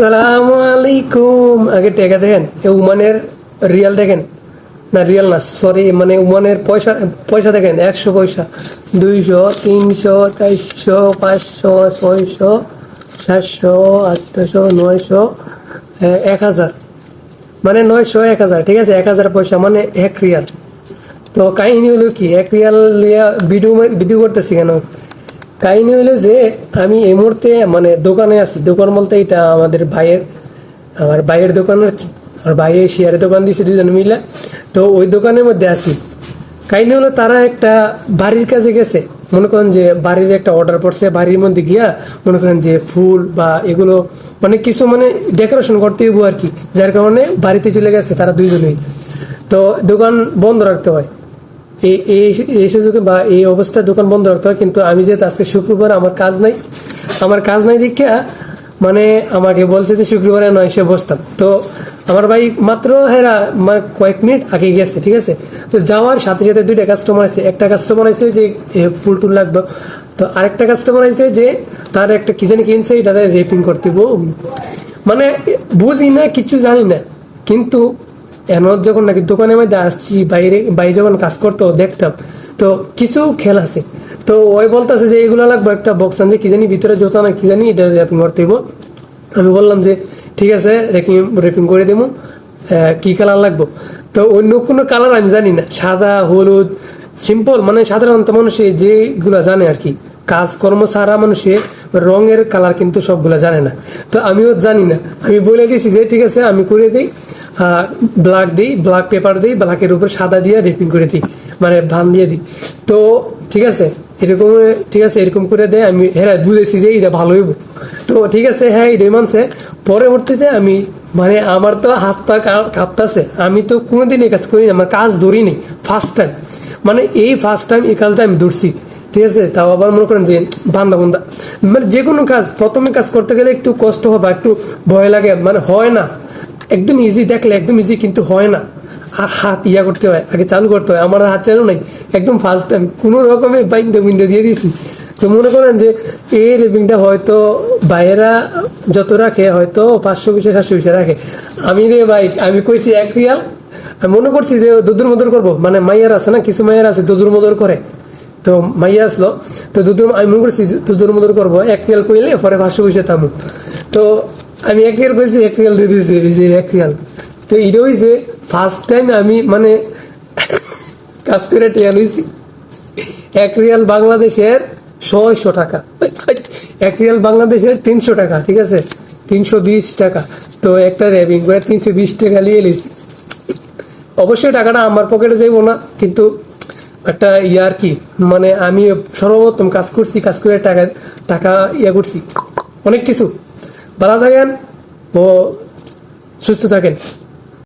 আসসালামু আলাইকুম। আগে টেকা দেখেন, এ উমানের রিয়াল দেখেন। না, রিয়াল না সরি মানে উমানের পয়সা পয়সা দেখেন, একশো পয়সা। দুইশো, তিনশো, চারশো, পাঁচশো, ছয়শো, সাতশো, আটশো, নয়শো এক হাজার। মানে নয়শো, এক হাজার, ঠিক আছে? এক হাজার পয়সা মানে এক রিয়াল। তো কাহিনী হলো কি, এক রিয়াল ভিডিও ভিডিও করতেছি কেন? কাহিনী হলো যে আমি এই মুহূর্তে মানে দোকানে আছি। দোকান বলতে এটা আমাদের ভাইয়ের, আমার ভাইয়ের দোকান আর কি। আমার ভাইয়ের শেয়ারের দোকান দিয়েছে দুজন মিলে। তো ওই দোকানের মধ্যে আছি। কাহিনী হলো তারা একটা বাড়ির কাছে গেছে। মনে করেন যে বাড়ির একটা অর্ডার পড়ছে বাড়ির মধ্যে গিয়া মনে করেন যে ফুল বা এগুলো অনেক কিছু মানে ডেকোরেশন করতে হইব আর কি। যার কারণে বাড়িতে চলে গেছে তারা দুইজনেই। তো দোকান বন্ধ রাখতে হয়। এই সুযোগে বা এই অবস্থায় দোকান বন্ধ রাখতে হয়, কিন্তু আমি যেহেতু আজকে শুক্রবার, আমার কাজ নাই। আমার কাজ নাই দেখা মানে আমাকে বলছে যে শুক্রবারে এসে বসতাম। তো আমার ভাই মাত্র হেরা মানে কয়েক মিনিট আগে গেছে ঠিক আছে? তো যাওয়ার সাথে সাথে দুইটা কাস্টমার আছে। একটা কাস্টমার আছে যে ফুল টুল লাগবে। তো আরেকটা কাস্টমার আছে যে, তার একটা কি কিনছে এটা রেপিং করতে মানে বুঝি না, কিছু জানি না। কিন্তু এমন যখন নাকি দোকানের মধ্যে আসছি, বাইরে বাইরে যখন কাজ করতো, দেখতাম, তো কিছু খেল আছে। তো ওই বলতেছে যে এগুলো লাগবে একটা বক্স আনছে কি জানি ভিতরে জোতা না কি জানি, এটা র্যাপিং করতে আমি বললাম যে, ঠিক আছে র্যাপিং র্যাপিং করে দেবো কি কালার লাগবো? তো অন্য কোনো কালার আমি জানি না, সাদা, হলুদ সিম্পল মানে সাধারণত মানুষে যেগুলো জানে আর কি, কাজকর্ম ছাড়া মানুষে রঙের কালার কিন্তু সবগুলো জানে না। তো আমিও জানি না, আমি বলে দিয়েছি যে, ঠিক আছে, আমি করে দিই। ব্ল্যাক দিই ব্ল্যাক পেপার দিই ব্ল্যাকের উপর সাদা দিয়ে রেপিং করে দিই মানে ভান দিয়ে দিই। তো, ঠিক আছে, এরকম, ঠিক আছে, এরকম করে দেয়, আমি হ্যাঁ বুঝেছি যে এটা ভালো হইব। তো, ঠিক আছে হ্যাঁ এটাই মানছে। পরবর্তীতে আমি মানে আমার তো হাত পা কাঁপতাছে। আমি তো কোনোদিন এই কাজ করিনি আমার কাজ ধরিনি ফার্স্ট টাইম মানে এই ফার্স্ট টাইম এই কাজটা আমি ধরছি। ঠিক আছে, তাও আবার মনে করেন যে বান্দা বান্দা। মানে যে কোনো কাজ, প্রথমে কাজ করতে গেলে একটু কষ্ট হবে, একটু ভয় লাগে মানে হয় না। একদম ইজি দেখলে একদম ইজি কিন্তু হয় না। আর হাত ইয়া করতে হয়, আগে চালু করতে হয়, আমার হাত চালু নাই, একদম ফার্স্ট টাইম কোনো রকমে বাইন্দে বুইন্দে দিয়ে দিয়েছি। তো মনে করেন যে এই রেপিংটা হয়তো বাইরা যত রাখে, হয়তো পাঁচশো পিসে, সাতশো পিসে রাখে। আমি রে ভাই, আমি কইছি এক রিয়াল, আমি মনে করছি যে দুদুর মদর করব। মানে মাইয়ার আছে না, কিছু মাইয়ার আছে দুদুর মদর করে। তো মাইয়া আসলো, তো দুদুর আমি মনে করছি দুদুর মদর করব, এক রিয়াল কইলে পরে পাঁচশো পয়সা থামু। তো আমি এক রিয়াল কইছি এক রিয়াল দিয়ে দিয়েছি এই যে এক রিয়াল তো এটাই যে ফার্স্ট টাইম আমি মানে কাজ করে টিয়া লইছি এক রিয়াল বাংলাদেশের ছয়শো টাকা। এক রিয়াল বাংলাদেশের তিনশো টাকা, ঠিক আছে? তিনশো বিশ টাকা। তো একটা র্যাবিং করে তিনশো বিশ টাকা নিয়ে নিয়েছি অবশ্যই টাকাটা আমার পকেটে যাইব না, কিন্তু একটা ইয়ার কি মানে আমি সর্বপ্রথম কাজ করছি, কাজ করে টাকা টাকা ইয়া করছি। অনেক কিছু। ভালো থাকেন ও সুস্থ থাকেন।